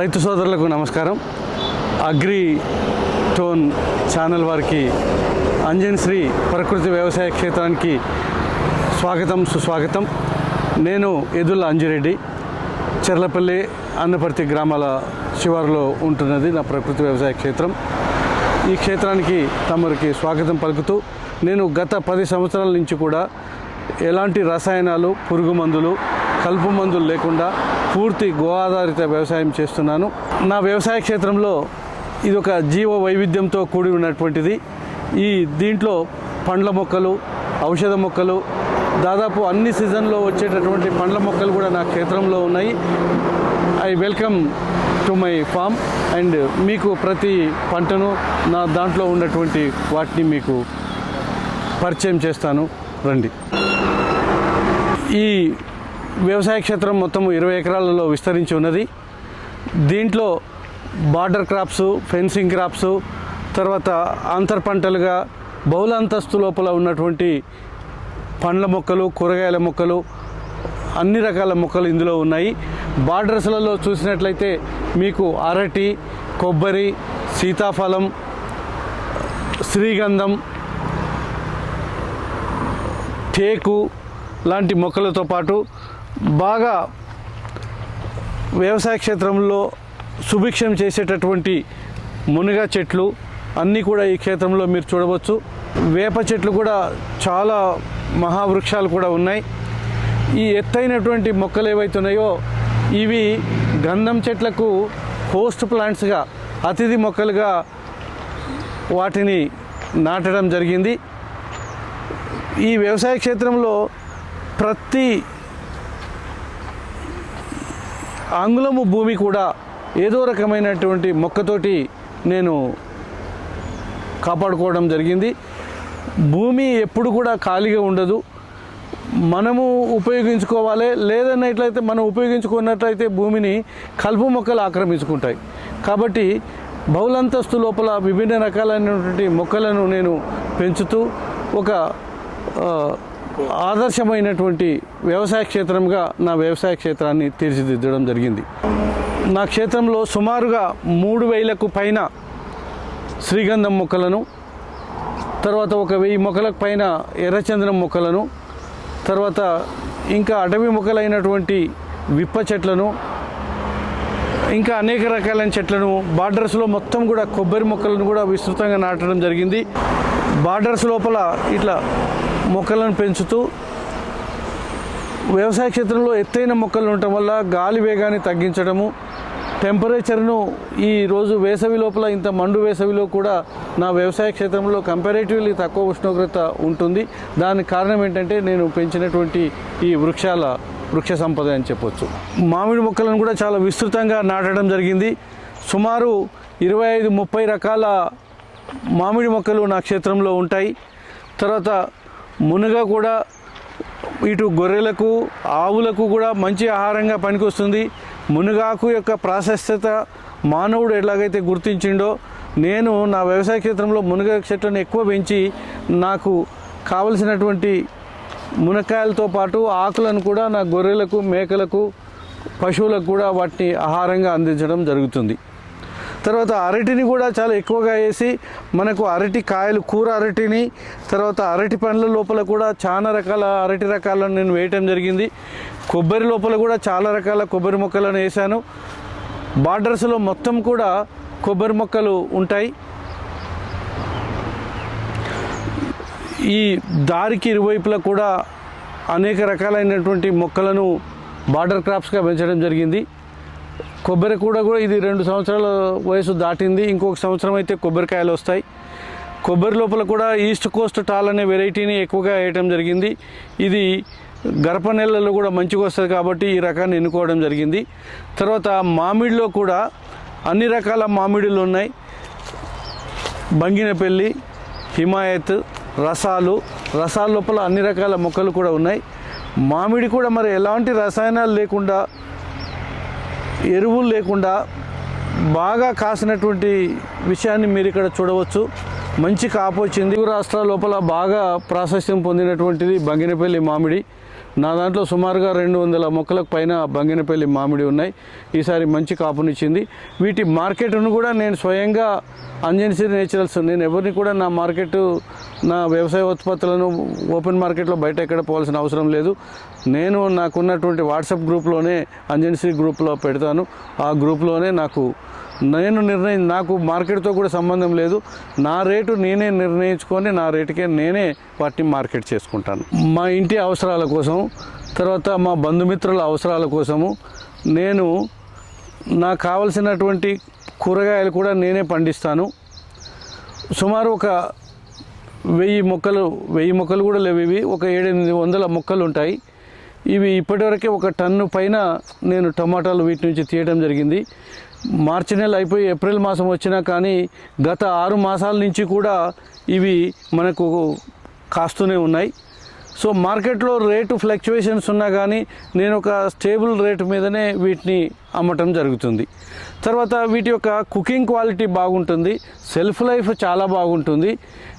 రైతు సోదరులకు నమస్కారం. అగ్రి టోన్ ఛానల్ వారికి అంజన్ శ్రీ ప్రకృతి వ్యవసాయ క్షేత్రానికి స్వాగతం సుస్వాగతం. నేను ఎదుల అంజిరెడ్డి. చెర్లపల్లి అన్నపర్తి గ్రామాల శివారులో ఉంటున్నది నా ప్రకృతి వ్యవసాయ క్షేత్రం. ఈ క్షేత్రానికి తమరికి స్వాగతం పలుకుతూ నేను గత పది సంవత్సరాల నుంచి కూడా ఎలాంటి రసాయనాలు పురుగు మందులు కలుపు మందులు లేకుండా పూర్తి గో ఆధారిత వ్యవసాయం చేస్తున్నాను. నా వ్యవసాయ క్షేత్రంలో ఇది ఒక జీవ వైవిధ్యంతో కూడి ఉన్నటువంటిది. ఈ దీంట్లో పండ్ల మొక్కలు ఔషధ మొక్కలు దాదాపు అన్ని సీజన్లో వచ్చేటటువంటి పండ్ల మొక్కలు కూడా నా క్షేత్రంలో ఉన్నాయి. I welcome to my farm and మీకు ప్రతి పంటను నా దాంట్లో ఉన్నటువంటి వాటిని మీకు పరిచయం చేస్తాను. రండి. ఈ వ్యవసాయ క్షేత్రం మొత్తం ఇరవై ఎకరాలలో విస్తరించి ఉన్నది. దీంట్లో బార్డర్ క్రాప్స్ ఫెన్సింగ్ క్రాప్స్ తర్వాత అంతర్ పంటలుగా బహుళ అంతస్తు లోపల ఉన్నటువంటి పండ్ల మొక్కలు కూరగాయల మొక్కలు అన్ని రకాల మొక్కలు ఇందులో ఉన్నాయి. బార్డర్స్లలో చూసినట్లయితే మీకు అరటి కొబ్బరి సీతాఫలం శ్రీగంధం టేకు లాంటి మొక్కలతో పాటు బాగా వ్యవసాయ క్షేత్రంలో సుభిక్షం చేసేటటువంటి మునగ చెట్లు అన్నీ కూడా ఈ క్షేత్రంలో మీరు చూడవచ్చు. వేప చెట్లు కూడా చాలా మహావృక్షాలు కూడా ఉన్నాయి. ఈ ఎత్తైనటువంటి మొక్కలు ఏవైతే ఉన్నాయో ఇవి గంధం చెట్లకు హోస్ట్ ప్లాంట్స్గా అతిథి మొక్కలుగా వాటిని నాటడం జరిగింది. ఈ వ్యవసాయ క్షేత్రంలో ప్రతి ఆంగుళము భూమి కూడా ఏదో రకమైనటువంటి మొక్కతోటి నేను కాపాడుకోవడం జరిగింది. భూమి ఎప్పుడు కూడా ఖాళీగా ఉండదు. మనము ఉపయోగించుకోవాలి. లేదన్నట్లయితే మనం ఉపయోగించుకున్నట్లయితే భూమిని కలుపు మొక్కలు ఆక్రమించుకుంటాయి. కాబట్టి బహుళంతస్తు లోపల విభిన్న రకాలైనటువంటి మొక్కలను నేను పెంచుతూ ఒక ఆదర్శమైనటువంటి వ్యవసాయ క్షేత్రంగా నా వ్యవసాయ క్షేత్రాన్ని తీర్చిదిద్దడం జరిగింది. నా క్షేత్రంలో సుమారుగా మూడు వేలకు పైన శ్రీగంధం మొక్కలను తర్వాత ఒక వెయ్యి మొక్కలకు పైన ఎర్రచందనం మొక్కలను తర్వాత ఇంకా అటవీ మొక్కలైనటువంటి విప్ప చెట్లను ఇంకా అనేక రకాలైన చెట్లను బార్డర్స్లో మొత్తం కూడా కొబ్బరి మొక్కలను కూడా విస్తృతంగా నాటడం జరిగింది. బార్డర్స్ లోపల ఇట్లా మొక్కలను పెంచుతూ వ్యవసాయ క్షేత్రంలో ఎత్తైన మొక్కలు ఉండటం వల్ల గాలి వేగాన్ని తగ్గించడము టెంపరేచర్ను ఈ రోజు వేసవి లోపల ఇంత మండు వేసవిలో కూడా నా వ్యవసాయ క్షేత్రంలో కంపారేటివ్లీ తక్కువ ఉష్ణోగ్రత ఉంటుంది. దానికి కారణం ఏంటంటే నేను పెంచినటువంటి ఈ వృక్షాల వృక్ష సంపద అని చెప్పొచ్చు. మామిడి మొక్కలను కూడా చాలా విస్తృతంగా నాటడం జరిగింది. సుమారు ఇరవై ఐదు ముప్పై రకాల మామిడి మొక్కలు నా క్షేత్రంలో ఉంటాయి. తర్వాత మునగ కూడా ఇటు గొర్రెలకు ఆవులకు కూడా మంచి ఆహారంగా పనికొస్తుంది. మునగాకు యొక్క ప్రాశస్త్యత మానవుడు ఎలాగైతే గుర్తించిండో నేను నా వ్యవసాయ క్షేత్రంలో మునగ చెట్లను ఎక్కువ పెంచి నాకు కావలసినటువంటి మునక్కాయలతో పాటు ఆకులను కూడా నా గొర్రెలకు మేకలకు పశువులకు కూడా వాటిని ఆహారంగా అందించడం జరుగుతుంది. తర్వాత అరటిని కూడా చాలా ఎక్కువగా వేసి మనకు అరటి కాయలు కూర అరటిని తర్వాత అరటి పండ్ల లోపల కూడా చాలా రకాల అరటి రకాలను నేను వేయటం జరిగింది. కొబ్బరి లోపల కూడా చాలా రకాల కొబ్బరి మొక్కలను వేశాను. బార్డర్స్లో మొత్తం కూడా కొబ్బరి మొక్కలు ఉంటాయి. ఈ దారికి ఇరువైపులా కూడా అనేక రకాలైనటువంటి మొక్కలను బార్డర్ క్రాప్స్గా పెంచడం జరిగింది. కొబ్బరి కూడా కూడా ఇది రెండు సంవత్సరాల వయసు దాటింది. ఇంకొక సంవత్సరం అయితే కొబ్బరికాయలు వస్తాయి. కొబ్బరి లోపల కూడా ఈస్ట్ కోస్ట్ టాల్ అనే వెరైటీని ఎక్కువగా వేయటం జరిగింది. ఇది గరప నెలల్లో కూడా మంచిగా వస్తుంది కాబట్టి ఈ రకాన్ని ఎన్నుకోవడం జరిగింది. తర్వాత మామిడిలో కూడా అన్ని రకాల మామిడిలు ఉన్నాయి. బంగినపల్లి హిమాయత్ రసాలు రసాల లోపల అన్ని రకాల మొక్కలు కూడా ఉన్నాయి. మామిడి కూడా మరి ఎలాంటి రసాయనాలు లేకుండా ఎరువులు లేకుండా బాగా కాసినటువంటి విషయాన్ని మీరు ఇక్కడ చూడవచ్చు. మంచి కాపు వచ్చింది. రాష్ట్రాల లోపల బాగా ప్రాశస్త్యం పొందినటువంటిది బంగినపల్లి మామిడి. నా దాంట్లో సుమారుగా రెండు వందల మొక్కలకు పైన బంగినపల్లి మామిడి ఉన్నాయి. ఈసారి మంచి కాపునిచ్చింది. వీటి మార్కెట్ను కూడా నేను స్వయంగా అంజన్సీ నేచురల్స్ నేను ఎవరిని కూడా నా మార్కెట్ నా వ్యవసాయ ఉత్పత్తులను ఓపెన్ మార్కెట్లో బయట ఎక్కడ పోవాల్సిన అవసరం లేదు. నేను నాకున్నటువంటి వాట్సాప్ గ్రూప్లోనే అంజన్సీ గ్రూప్లో పెడతాను. ఆ గ్రూప్లోనే నాకు నేను నిర్ణయం నాకు మార్కెట్తో కూడా సంబంధం లేదు. నా రేటు నేనే నిర్ణయించుకొని నా రేటుకే నేనే వాటిని మార్కెట్ చేసుకుంటాను. మా ఇంటి అవసరాల కోసం తర్వాత మా బంధుమిత్రుల అవసరాల కోసము నేను నాకు కావలసినటువంటి కూరగాయలు కూడా నేనే పండిస్తాను. సుమారు ఒక వెయ్యి మొక్కలు వెయ్యి మొక్కలు కూడా లేవు ఇవి. ఒక ఏడెనిమిది వందల మొక్కలు ఉంటాయి. ఇవి ఇప్పటివరకే ఒక టన్ను పైన నేను టమాటాలు వీటి నుంచి తీయడం జరిగింది. మార్చి నెల అయిపోయి ఏప్రిల్ మాసం వచ్చినా కానీ గత ఆరు మాసాల నుంచి కూడా ఇవి మనకు కాస్తూనే ఉన్నాయి. సో మార్కెట్లో రేటు ఫ్లక్చువేషన్స్ ఉన్నా కానీ నేను ఒక స్టేబుల్ రేటు మీదనే వీటిని అమ్మటం జరుగుతుంది. తర్వాత వీటి యొక్క కుకింగ్ క్వాలిటీ బాగుంటుంది. సెల్ఫ్ లైఫ్ చాలా బాగుంటుంది.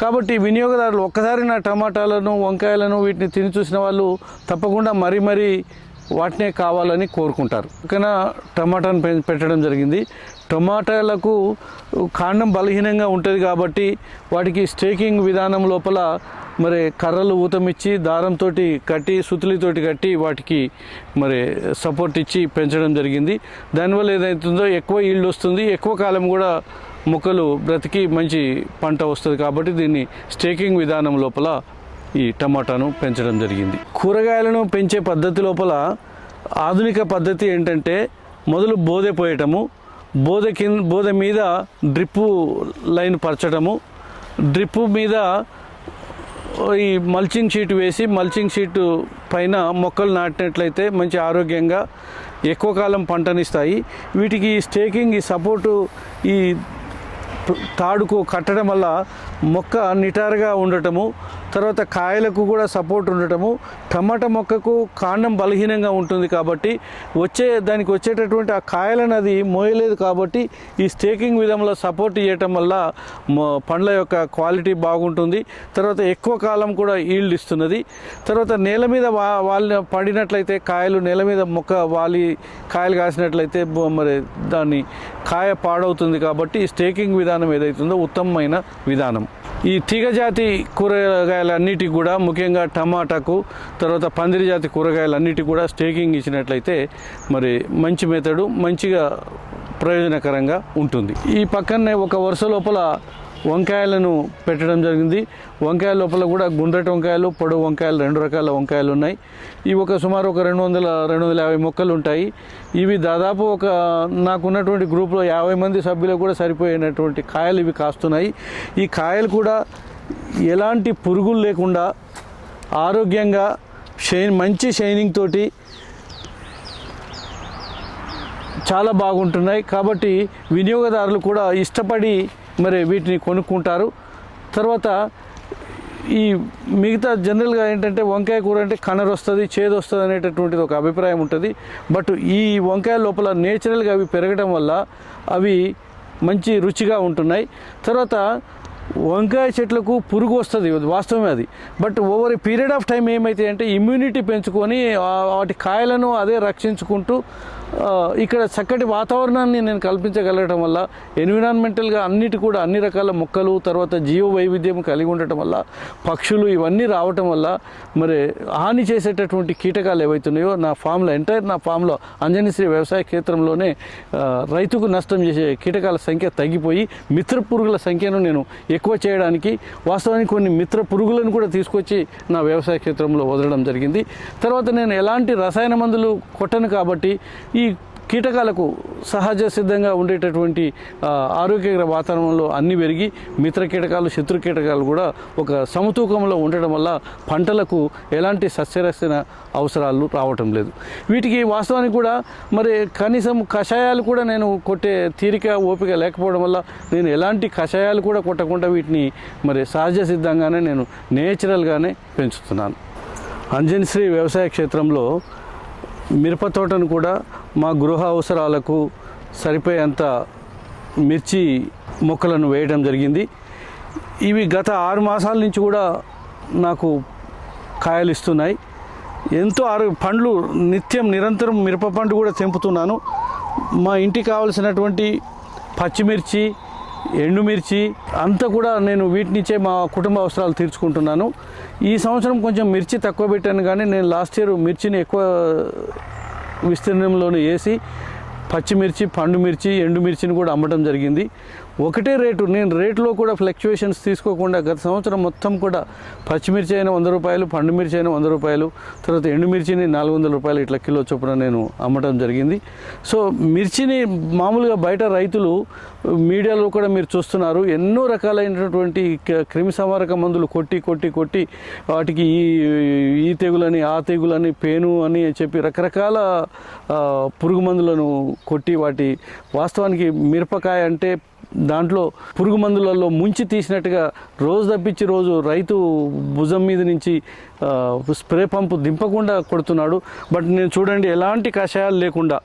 కాబట్టి వినియోగదారులు ఒక్కసారి నా టమాటాలను వంకాయలను వీటిని తిని చూసిన వాళ్ళు తప్పకుండా మరీ మరీ వాటినే కావాలని కోరుకుంటారు. పక్కన టమాటాను పె- పెట్టడం జరిగింది. టమాటాలకు కాండం బలహీనంగా ఉంటుంది కాబట్టి వాటికి స్టేకింగ్ విధానం లోపల మరి కర్రలు ఊతమిచ్చి దారంతో కట్టి సుతులితోటి కట్టి వాటికి మరి సపోర్ట్ ఇచ్చి పెంచడం జరిగింది. దానివల్ల ఏదైతుందో ఎక్కువ ఈల్డ్ వస్తుంది. ఎక్కువ కాలం కూడా మొక్కలు బ్రతికి మంచి పంట వస్తుంది కాబట్టి దీన్ని స్టేకింగ్ విధానం లోపల ఈ టమాటాను పెంచడం జరిగింది. కూరగాయలను పెంచే పద్ధతి లోపల ఆధునిక పద్ధతి ఏంటంటే మొదలు బోదె పోయటము బోదె కింద బోదె మీద డ్రిప్పు లైన్ పరచడము డ్రిప్పు మీద ఈ మల్చింగ్ షీట్ వేసి మల్చింగ్ షీట్ పైన మొక్కలు నాటినట్లయితే మంచి ఆరోగ్యంగా ఎక్కువ కాలం పంటనిస్తాయి. వీటికి స్టేకింగ్ ఈ సపోర్టు ఈ తాడుకు కట్టడం వల్ల మొక్క నిటారుగా ఉండటము తర్వాత కాయలకు కూడా సపోర్ట్ ఉండటము టమాటా మొక్కకు కాండం బలహీనంగా ఉంటుంది కాబట్టి వచ్చే దానికి వచ్చేటటువంటి ఆ కాయలను అది మోయలేదు కాబట్టి ఈ స్టేకింగ్ విధంలో సపోర్ట్ చేయటం వల్ల పండ్ల యొక్క క్వాలిటీ బాగుంటుంది. తర్వాత ఎక్కువ కాలం కూడా ఈల్డ్ ఇస్తున్నది. తర్వాత నేల మీద వా వాళ్ళ పడినట్లయితే కాయలు నేల మీద మొక్క వాలి కాయలు కాసినట్లయితే మరి దాన్ని కాయ పాడవుతుంది కాబట్టి ఈ స్టేకింగ్ విధానం ఏదైతుందో ఉత్తమమైన విధానం. ఈ తీగజాతి కూరగాయలన్నిటికి కూడా ముఖ్యంగా టమాటాకు తర్వాత పందిరి జాతి కూరగాయలన్నిటికి కూడా స్టేకింగ్ ఇచ్చినట్లయితే మరి మంచి మెథడు మంచిగా ప్రయోజనకరంగా ఉంటుంది. ఈ పక్కనే ఒక వరుస లోపల వంకాయలను పెట్టడం జరిగింది. వంకాయల లోపల కూడా గుండ్రటి వంకాయలు పొడవు వంకాయలు రెండు రకాల వంకాయలు ఉన్నాయి. ఇవి ఒక సుమారు ఒక రెండు వందల రెండు వందల యాభై మొక్కలు ఉంటాయి. ఇవి దాదాపు ఒక నాకున్నటువంటి గ్రూప్లో యాభై మంది సభ్యులకు కూడా సరిపోయినటువంటి కాయలు ఇవి కాస్తున్నాయి. ఈ కాయలు కూడా ఎలాంటి పురుగులు లేకుండా ఆరోగ్యంగా షైన్ మంచి షైనింగ్ తోటి చాలా బాగుంటున్నాయి. కాబట్టి వినియోగదారులు కూడా ఇష్టపడి మరి వీటిని కొనుక్కుంటారు. తర్వాత ఈ మిగతా జనరల్గా ఏంటంటే వంకాయ కూర అంటే కనర్ వస్తుంది చేదు వస్తుంది అనేటటువంటిది ఒక అభిప్రాయం ఉంటుంది. బట్ ఈ వంకాయ లోపల నేచురల్గా అవి పెరగడం వల్ల అవి మంచి రుచిగా ఉంటున్నాయి. తర్వాత వంకాయ చెట్లకు పురుగు వస్తుంది వాస్తవమే అది. But over period of time ఏమైతే అంటే ఇమ్యూనిటీ పెంచుకొని వాటి కాయలను అదే రక్షించుకుంటూ ఇక్కడ చక్కటి వాతావరణాన్ని నేను కల్పించగలగటం వల్ల ఎన్విరాన్మెంటల్గా అన్నిటి కూడా అన్ని రకాల మొక్కలు తర్వాత జీవ వైవిధ్యం కలిగి ఉండటం వల్ల పక్షులు ఇవన్నీ రావటం వల్ల మరి హాని చేసేటటువంటి కీటకాలు ఏవైతున్నాయో నా ఫామ్లో ఎంటైర్ నా ఫామ్లో అంజనీశ్రీ వ్యవసాయ క్షేత్రంలోనే రైతుకు నష్టం చేసే కీటకాల సంఖ్య తగ్గిపోయి మిత్ర పురుగుల సంఖ్యను నేను ఎక్కువ చేయడానికి వాస్తవానికి కొన్ని మిత్ర పురుగులను కూడా తీసుకొచ్చి నా వ్యవసాయ క్షేత్రంలో వదలడం జరిగింది. తర్వాత నేను ఎలాంటి రసాయన మందులు కొట్టను కాబట్టి ఈ కీటకాలకు సహజ సిద్ధంగా ఉండేటటువంటి ఆరోగ్యకర వాతావరణంలో అన్ని పెరిగి మిత్ర కీటకాలు శత్రు కీటకాలు కూడా ఒక సమతూకంలో ఉండటం వల్ల పంటలకు ఎలాంటి సస్యరక్షణ అవసరాలు రావటం లేదు. వీటికి వాస్తవానికి కూడా మరి కనీసం కషాయాలు కూడా నేను కొట్టే తీరిక ఓపిక లేకపోవడం వల్ల నేను ఎలాంటి కషాయాలు కూడా కొట్టకుండా వీటిని మరి సహజ సిద్ధంగానే నేను నేచురల్గానే పెంచుతున్నాను. అంజన్శ్రీ వ్యవసాయ క్షేత్రంలో మిరప తోటను కూడా మా గృహ అవసరాలకు సరిపోయేంత మిర్చి మొక్కలను వేయడం జరిగింది. ఇవి గత ఆరు మాసాల నుంచి కూడా నాకు కాయలు ఇస్తున్నాయి. ఎంతో ఆరు పండ్లు నిత్యం నిరంతరం మిరప పండు కూడా తెంపుతున్నాను. మా ఇంటికి కావాల్సినటువంటి పచ్చిమిర్చి ఎండుమిర్చి అంతా కూడా నేను వీటినిచ్చే మా కుటుంబ అవసరాలు తీర్చుకుంటున్నాను. ఈ సంవత్సరం కొంచెం మిర్చి తక్కువ పెట్టాను కానీ నేను లాస్ట్ ఇయర్ మిర్చిని ఎక్కువ విస్తీర్ణంలోనే వేసి పచ్చిమిర్చి పండు మిర్చి ఎండుమిర్చిని కూడా అమ్మటం జరిగింది. ఒకటే రేటు. నేను రేట్లో కూడా ఫ్లక్చుయేషన్స్ తీసుకోకుండా గత సంవత్సరం మొత్తం కూడా పచ్చిమిర్చి అయిన వంద రూపాయలు పండు మిర్చి అయిన వంద రూపాయలు తర్వాత ఎండుమిర్చిని నాలుగు వందల రూపాయలు ఇట్లా కిలో చొప్పున నేను అమ్మటం జరిగింది. సో మిర్చిని మామూలుగా బయట రైతులు మీడియాలో కూడా మీరు చూస్తున్నారు. ఎన్నో రకాలైనటువంటి క- క్రిమి సంహారక మందులు కొట్టి కొట్టి కొట్టి వాటికి ఈ ఈ తెగులని ఆ తెగులని పేను అని చెప్పి రకరకాల పురుగు మందులను కొట్టి వాటి వాస్తవానికి మిరపకాయ అంటే దాంట్లో పురుగు మందులలో ముంచి తీసినట్టుగా రోజు తప్పించి రోజు రైతు భుజం మీద నుంచి స్ప్రే పంపు దింపకుండా కొడుతున్నాడు. బట్ నేను చూడండి ఎలాంటి కషాయాలు లేకుండా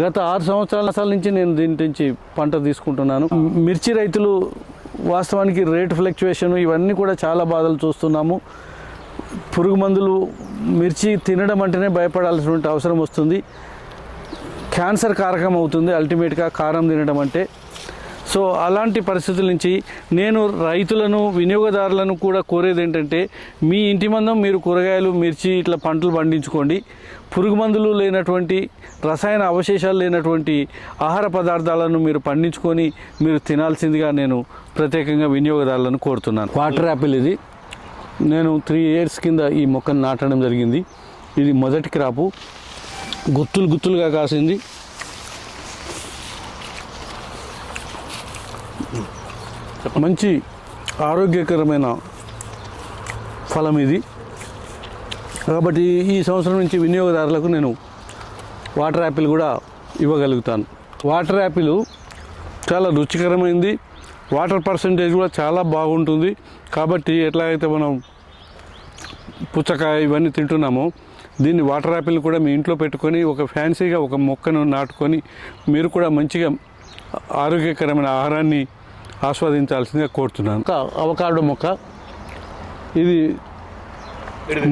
గత ఆరు సంవత్సరాల నుంచి నేను దీని నుంచి పంట తీసుకుంటున్నాను. మిర్చి రైతులు వాస్తవానికి రేట్ ఫ్లక్చువేషన్ ఇవన్నీ కూడా చాలా బాధలు చూస్తున్నాము. పురుగు మందులు మిర్చి తినడం అంటేనే భయపడాల్సినటువంటి అవసరం వస్తుంది. క్యాన్సర్ కారకం అవుతుంది అల్టిమేట్గా కారం తినడం అంటే. సో అలాంటి పరిస్థితుల నుంచి నేను రైతులను వినియోగదారులను కూడా కోరేది ఏంటంటే మీ ఇంటి మందం మీరు కూరగాయలు మిర్చి ఇట్లా పంటలు పండించుకోండి. పురుగు మందులు లేనటువంటి రసాయన అవశేషాలు లేనటువంటి ఆహార పదార్థాలను మీరు పండించుకొని మీరు తినాల్సిందిగా నేను ప్రత్యేకంగా వినియోగదారులను కోరుతున్నాను. వాటర్ యాపిల్ ఇది. నేను త్రీ ఇయర్స్ కింద ఈ మొక్కను నాటడం జరిగింది. ఇది మొదటి క్రాపు. గుత్తులు గుత్తులుగా కాసింది. మంచి ఆరోగ్యకరమైన ఫలం ఇది. కాబట్టి ఈ సంవత్సరం నుంచి వినియోగదారులకు నేను వాటర్ యాపిల్ కూడా ఇవ్వగలుగుతాను. వాటర్ యాపిల్ చాలా రుచికరమైంది. వాటర్ పర్సంటేజ్ కూడా చాలా బాగుంటుంది. కాబట్టి ఎట్లాగైతే మనం పుచ్చకాయ ఇవన్నీ తింటున్నామో దీన్ని వాటర్ యాపిల్ కూడా మీ ఇంట్లో పెట్టుకొని ఒక ఫ్యాన్సీగా ఒక మొక్కను నాటుకొని మీరు కూడా మంచిగా ఆరోగ్యకరమైన ఆహారాన్ని ఆస్వాదించాల్సిందిగా కోరుతున్నాను. అవకాడో మొక్క. ఇది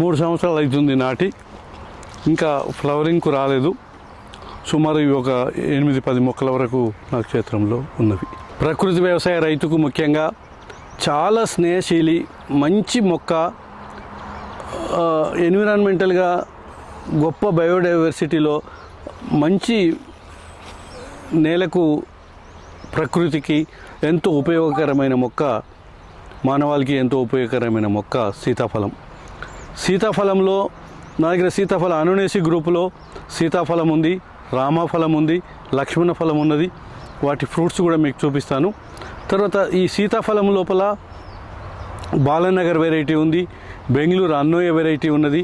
మూడు సంవత్సరాలు అవుతుంది నాటి. ఇంకా ఫ్లవరింగ్కు రాలేదు. సుమారు ఇవి ఒక ఎనిమిది పది మొక్కల వరకు నా క్షేత్రంలో ఉన్నవి. ప్రకృతి వ్యవసాయ రైతుకు ముఖ్యంగా చాలా స్నేహశీలి మంచి మొక్క ఎన్విరాన్మెంటల్గా గొప్ప బయోడైవర్సిటీలో మంచి నేలకు ప్రకృతికి ఎంతో ఉపయోగకరమైన మొక్క మానవాళికి ఎంతో ఉపయోగకరమైన మొక్క సీతాఫలం. సీతాఫలంలో నా దగ్గర సీతాఫల అనునేసి గ్రూపులో సీతాఫలం ఉంది రామాఫలం ఉంది లక్ష్మణ ఫలం ఉన్నది. వాటి ఫ్రూట్స్ కూడా మీకు చూపిస్తాను. తర్వాత ఈ సీతాఫలం లోపల బాలనగర్ వెరైటీ ఉంది బెంగళూరు అన్నోయ వెరైటీ ఉన్నది.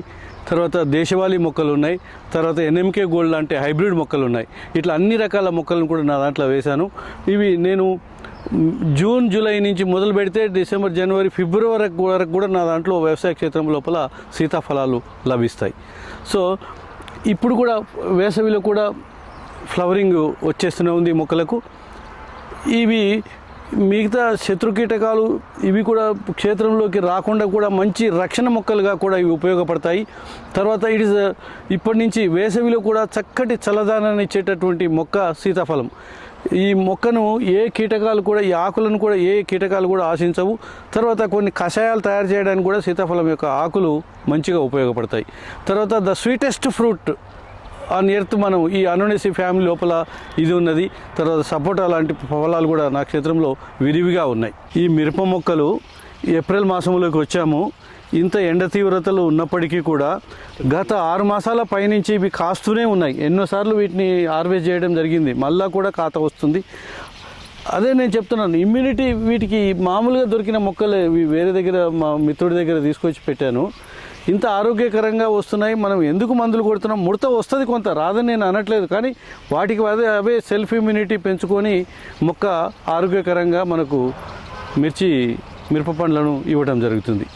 తర్వాత దేశవాళీ మొక్కలు ఉన్నాయి తర్వాత ఎన్ఎంకే గోల్డ్ లాంటి హైబ్రిడ్ మొక్కలు ఉన్నాయి ఇట్లా అన్ని రకాల మొక్కలను కూడా నా దాంట్లో వేశాను. ఇవి నేను జూన్ జూలై నుంచి మొదలు పెడితే డిసెంబర్ జనవరి ఫిబ్రవరి వరకు వరకు కూడా నా దాంట్లో వ్యవసాయ క్షేత్రం లోపల సీతాఫలాలు లభిస్తాయి. సో ఇప్పుడు కూడా వేసవిలో కూడా ఫ్లవరింగ్ వచ్చేస్తూనే ఉంది మొక్కలకు. ఇవి మిగతా శత్రు కీటకాలు ఇవి కూడా క్షేత్రంలోకి రాకుండా కూడా మంచి రక్షణ మొక్కలుగా కూడా ఇవి ఉపయోగపడతాయి. తర్వాత ఇట్ ఇస్ ఇప్పటి నుంచి వేసవిలో కూడా చక్కటి చల్లదానాన్ని ఇచ్చేటటువంటి మొక్క సీతాఫలం. ఈ మొక్కను ఏ కీటకాలు కూడా ఈ ఆకులను కూడా ఏ కీటకాలు కూడా ఆశించవు. తర్వాత కొన్ని కషాయాలు తయారు చేయడానికి కూడా సీతాఫలం యొక్క ఆకులు మంచిగా ఉపయోగపడతాయి. తర్వాత the sweetest fruit on earth మనం ఈ అనునేసి ఫ్యామిలీ లోపల ఇది ఉన్నది. తర్వాత సపోటా లాంటి పొలాలు కూడా నా క్షేత్రంలో విరివిగా ఉన్నాయి. ఈ మిరప మొక్కలు ఏప్రిల్ మాసంలోకి వచ్చాము. ఇంత ఎండ తీవ్రతలు ఉన్నప్పటికీ కూడా గత ఆరు మాసాల పైనుంచి ఇవి కాస్తూనే ఉన్నాయి. ఎన్నోసార్లు వీటిని హార్వెస్ట్ చేయడం జరిగింది. మళ్ళా కూడా కాత వస్తుంది. అదే నేను చెప్తున్నాను. ఇమ్యూనిటీ వీటికి మామూలుగా దొరికిన మొక్కలు వేరే దగ్గర మా మిత్రుడి దగ్గర తీసుకొచ్చి పెట్టాను. ఇంత ఆరోగ్యకరంగా వస్తున్నాయి మనం ఎందుకు మందులు కొడుతున్నాం? ముడత వస్తుంది కొంత రాదని నేను అనట్లేదు. కానీ వాటికి అదే అవే సెల్ఫ్ ఇమ్యూనిటీ పెంచుకొని మొక్క ఆరోగ్యకరంగా మనకు మిర్చి మిరప పండ్లను ఇవ్వడం జరుగుతుంది.